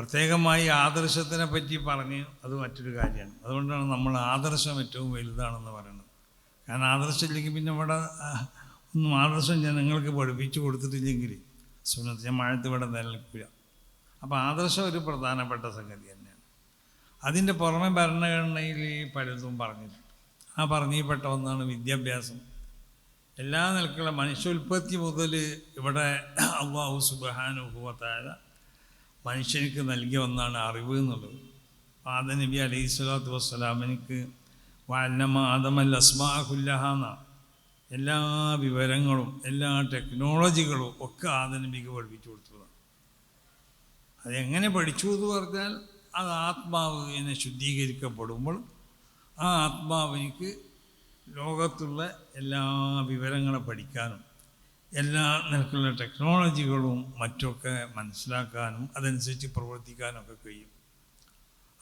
പ്രത്യേകമായി ആദർശത്തിനെ പറ്റി പറഞ്ഞ് അത് മറ്റൊരു കാര്യമാണ്. അതുകൊണ്ടാണ് നമ്മൾ ആദർശം ഏറ്റവും വലുതാണെന്ന് പറയുന്നത്. കാരണം ആദർശം ഇല്ലെങ്കിൽ പിന്നെ ഇവിടെ ഒന്നും ആദർശം ജനങ്ങൾക്ക് പഠിപ്പിച്ചു കൊടുത്തിട്ടില്ലെങ്കിൽ സുന്നത്ത് ജമാഴത്ത് ഇവിടെ നിലനിൽക്കില്ല അപ്പോൾ ആദർശം ഒരു പ്രധാനപ്പെട്ട സംഗതി തന്നെയാണ്. അതിന്റെ പുറമെ ഭരണഘടനയിൽ പലതും പറഞ്ഞിട്ടുണ്ട്. ആ പറഞ്ഞിൽപ്പെട്ട ഒന്നാണ് വിദ്യാഭ്യാസം. എല്ലാ നിലക്കുള്ള മനുഷ്യ ഉൽപ്പത്തി മുതൽ ഇവിടെ അള്ളാഹു സുബാനുഭവത്തായ മനുഷ്യർക്ക് നൽകിയ ഒന്നാണ് അറിവ് എന്നുള്ളത്. ആദ നബി അലൈഹി സ്വലാത്തു വസ്സലാമിനിക്ക് വല്ലമ ആദമൽ അസ്മാഹുല്ലഹാന്ന എല്ലാ വിവരങ്ങളും എല്ലാ ടെക്നോളജികളും ഒക്കെ ആദ നബിക്ക് പഠിപ്പിച്ചു കൊടുത്തതാണ്. അതെങ്ങനെ പഠിച്ചു എന്ന് പറഞ്ഞാൽ അത് ആത്മാവ് എന്നെ ശുദ്ധീകരിക്കപ്പെടുമ്പോൾ ആ ആത്മാവിനിക്ക് ലോകത്തുള്ള എല്ലാ വിവരങ്ങളെ പഠിക്കാനും എല്ലാ നിലക്കുള്ള ടെക്നോളജികളും മറ്റൊക്കെ മനസ്സിലാക്കാനും അതനുസരിച്ച് പ്രവർത്തിക്കാനും ഒക്കെ കഴിയും.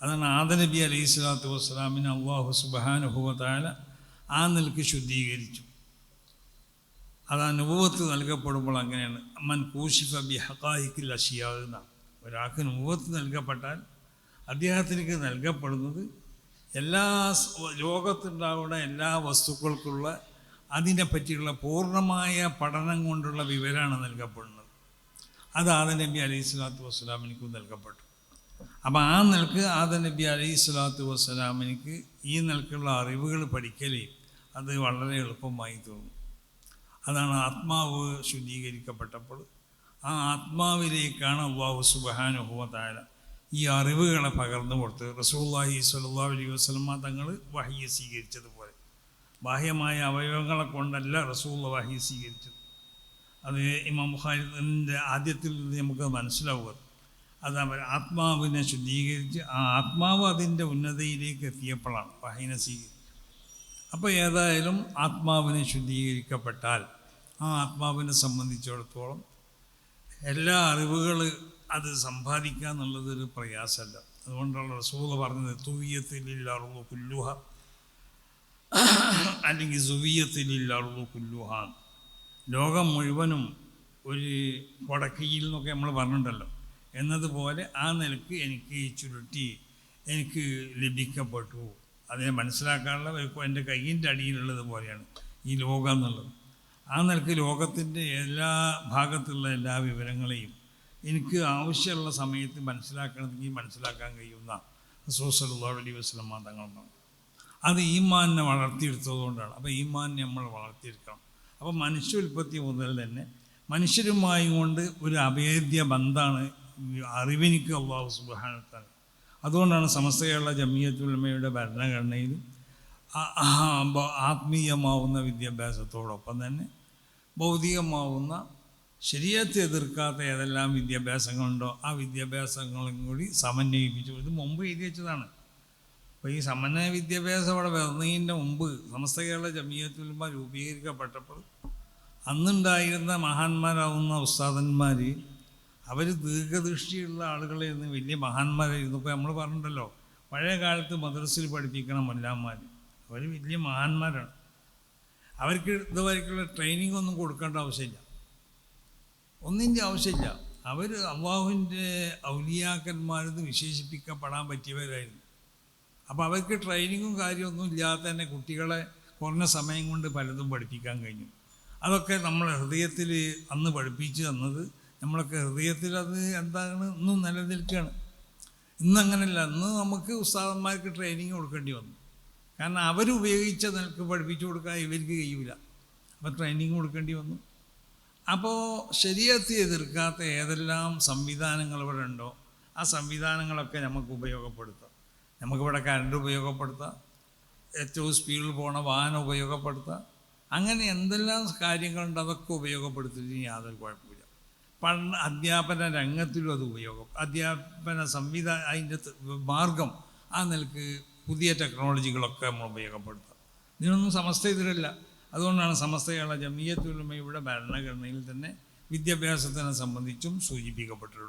അതാണ് ആദനബി അലൈഹി സ്വലാത്തു വസ്സലാമിന് അള്ളാഹു സുബാനുഭവത്തായ ആ നിലയ്ക്ക് ശുദ്ധീകരിച്ചു. അത് അനുഭവത്ത് നൽകപ്പെടുമ്പോൾ അങ്ങനെയാണ്. അമ്മൻ കൂശിഫ ബി ഹക്കായിക്കിൽ അഷിയാകുന്ന ഒരാൾക്ക് അനുഭവത്ത് നൽകപ്പെട്ടാൽ അദ്ദേഹത്തിലേക്ക് നൽകപ്പെടുന്നത് എല്ലാ ലോകത്തുണ്ടാവുന്ന എല്ലാ വസ്തുക്കൾക്കുള്ള അതിനെ പറ്റിയുള്ള പൂർണമായ പഠനം കൊണ്ടുള്ള വിവരമാണ് നൽകപ്പെടുന്നത്. അത് ആദ നബി അലൈഹി സ്വലാത്തു വസ്സലാമിനിക്ക് നൽകപ്പെട്ടു. അപ്പോൾ ആ നിലയ്ക്ക് ആദ നബി അലൈഹി സ്വലാത്തു വസ്സലാമിനിക്ക് ഈ നിലക്കുള്ള അറിവുകൾ പഠിക്കലേ അത് വളരെ എളുപ്പമായി തോന്നും. അതാണ് ആത്മാവ് ശുദ്ധീകരിക്കപ്പെട്ടപ്പോൾ ആ ആത്മാവിലേക്കാണ് അള്ളാഹു സുബാനുഭവത്തായ ഈ അറിവുകളെ പകർന്നു കൊടുത്ത് റസൂല്ലാഹി സ്വല്ലാ അലൈഹി വസ്ലമ തങ്ങൾ വഹിയ സ്വീകരിച്ചതുപോലെ. ബാഹ്യമായ അവയവങ്ങളെ കൊണ്ടല്ല റസൂള്ള വഹിയ സ്വീകരിച്ചത്. അത് ഇമാം ബുഖാരിന്റെ ആദ്യത്തിൽ നിന്ന് നമുക്ക് മനസ്സിലാവുക. അത് അവർ ആത്മാവിനെ ശുദ്ധീകരിച്ച് ആ ആത്മാവ് അതിന്റെ ഉന്നതയിലേക്ക് എത്തിയപ്പോഴാണ് വഹീനെ സ്വീകരിച്ചത്. അപ്പോൾ ഏതായാലും ആത്മാവിനെ ശുദ്ധീകരിക്കപ്പെട്ടാൽ ആ ആത്മാവിനെ സംബന്ധിച്ചിടത്തോളം എല്ലാ അറിവുകൾ അത് സമ്പാദിക്കുക എന്നുള്ളതൊരു പ്രയാസമല്ല. അതുകൊണ്ടാണ് റസൂൽ പറഞ്ഞത് തൂയ്യത്തിലില്ലാറുള്ളൂ കുല്ലുഹ. അല്ലെങ്കിൽ സുവീയത്തിലില്ലാറുള്ളൂ കുല്ലുഹ. ലോകം മുഴുവനും ഒരു കൊടക്കയിൽ എന്നൊക്കെ നമ്മൾ പറഞ്ഞിട്ടുണ്ടല്ലോ. എന്നതുപോലെ ആ നിലയ്ക്ക് എനിക്ക് ചുരുട്ടി എനിക്ക് ലഭിക്കപ്പെട്ടു. അതിനെ മനസ്സിലാക്കാനുള്ള എന്റെ കയ്യിന്റെ അടിയിലുള്ളത് പോലെയാണ് ഈ ലോകം എന്നുള്ളത്. ആ നിലയ്ക്ക് ലോകത്തിന്റെ എല്ലാ ഭാഗത്തുള്ള എല്ലാ വിവരങ്ങളെയും എനിക്ക് ആവശ്യമുള്ള സമയത്ത് മനസ്സിലാക്കണമെങ്കിൽ മനസ്സിലാക്കാൻ കഴിയുന്ന സോസലുള്ള അലൈഹി വസ്ലമ പറഞ്ഞു. അത് ഈമാനെ വളർത്തിയെടുത്തതുകൊണ്ടാണ് അപ്പോൾ ഈമാൻ നമ്മൾ വളർത്തിയെടുക്കണം. അപ്പോൾ മനുഷ്യോൽപ്പത്തി മുതൽ തന്നെ മനുഷ്യരുമായി കൊണ്ട് ഒരു അഭേദ്യ ബന്ധമാണ് അറിവിനിക്ക് അള്ളാഹു സുബാനത്താൽ അതുകൊണ്ടാണ് സമസ്തയുള്ള ജമിയത്തുലമയുടെ ആ ആത്മീയമാവുന്ന വിദ്യാഭ്യാസത്തോടൊപ്പം തന്നെ ഭൗതികമാവുന്ന ശരീരത്തെ എതിർക്കാത്ത ഏതെല്ലാം വിദ്യാഭ്യാസങ്ങളുണ്ടോ ആ വിദ്യാഭ്യാസങ്ങളും കൂടി സമന്വയിപ്പിച്ചു. ഇത് മുമ്പ് എഴുതി വെച്ചതാണ്. അപ്പോൾ ഈ സമന്വയ വിദ്യാഭ്യാസം അവിടെ വരുന്നതിന്റെ മുമ്പ് സമസ്ത കേരള ജമീയത്തുൽമ രൂപീകരിക്കപ്പെട്ടപ്പോൾ അന്നുണ്ടായിരുന്ന മഹാന്മാരാവുന്ന ഉസ്താദന്മാർ അവർ ദീർഘദൃഷ്ടിയുള്ള ആളുകളായിരുന്നു വലിയ മഹാന്മാരായിരുന്നു. ഇപ്പോൾ നമ്മൾ പറഞ്ഞിട്ടല്ലോ പഴയ കാലത്ത് മദ്രസിൽ പഠിപ്പിക്കണം മൊല്ലാന്മാർ അവർ വലിയ മഹാന്മാരാണ്. അവർക്ക് ഇതുവരെക്കുള്ള ട്രെയിനിങ് ഒന്നും കൊടുക്കേണ്ട ആവശ്യമില്ല. ഒന്നിന്റെ ആവശ്യമില്ല. അവർ അള്ളാഹുവിന്റെ ഔലിയാക്കന്മാരെന്ന് വിശേഷിപ്പിക്കപ്പെടാൻ പറ്റിയവരായിരുന്നു. അപ്പോൾ അവർക്ക് ട്രെയിനിങ്ങും കാര്യമൊന്നും ഇല്ലാതെ തന്നെ കുട്ടികളെ കുറഞ്ഞ സമയം കൊണ്ട് പലതും പഠിപ്പിക്കാൻ കഴിഞ്ഞു. അതൊക്കെ നമ്മളെ ഹൃദയത്തിൽ അന്ന് പഠിപ്പിച്ചു തന്നത് നമ്മളൊക്കെ ഹൃദയത്തിൽ അത് എന്താണ് ഇന്നും നിലനിൽക്കുകയാണ്. ഇന്നങ്ങനല്ല ഇന്ന് നമുക്ക് ഉസ്താദന്മാർക്ക് ട്രെയിനിങ് കൊടുക്കേണ്ടി വന്നു. കാരണം അവരുപയോഗിച്ച നിലയ്ക്ക് പഠിപ്പിച്ചു കൊടുക്കാൻ ഇവർക്ക് കഴിയില്ല അപ്പോൾ ട്രെയിനിങ് കൊടുക്കേണ്ടി വന്നു. അപ്പോൾ ശരീരത്തെ എതിർക്കാത്ത ഏതെല്ലാം സംവിധാനങ്ങൾ ഇവിടെ ഉണ്ടോ ആ സംവിധാനങ്ങളൊക്കെ നമുക്ക് ഉപയോഗപ്പെടുത്താം. നമുക്കിവിടെ കറണ്ട് ഉപയോഗപ്പെടുത്താം. ഏറ്റവും സ്പീഡിൽ പോണ വാഹനം ഉപയോഗപ്പെടുത്താം. അങ്ങനെ എന്തെല്ലാം കാര്യങ്ങളുണ്ട് അതൊക്കെ ഉപയോഗപ്പെടുത്തിയിട്ട് യാതൊരു കുഴപ്പമില്ല പഠന അധ്യാപന രംഗത്തിലും അത് ഉപയോഗം അധ്യാപന സംവിധാന അതിന്റെ മാർഗം ആ നിലയ്ക്ക് പുതിയ ടെക്നോളജികളൊക്കെ നമ്മൾ ഉപയോഗപ്പെടുത്താം. ഇതിനൊന്നും സമസ്ത എതിരല്ല അതുകൊണ്ടാണ് സമസ്തയുള്ള ഇവിടെ ഭരണഘടനയിൽ തന്നെ വിദ്യാഭ്യാസത്തിനെ സംബന്ധിച്ചും സൂചിപ്പിക്കപ്പെട്ടിട്ടുള്ളത്.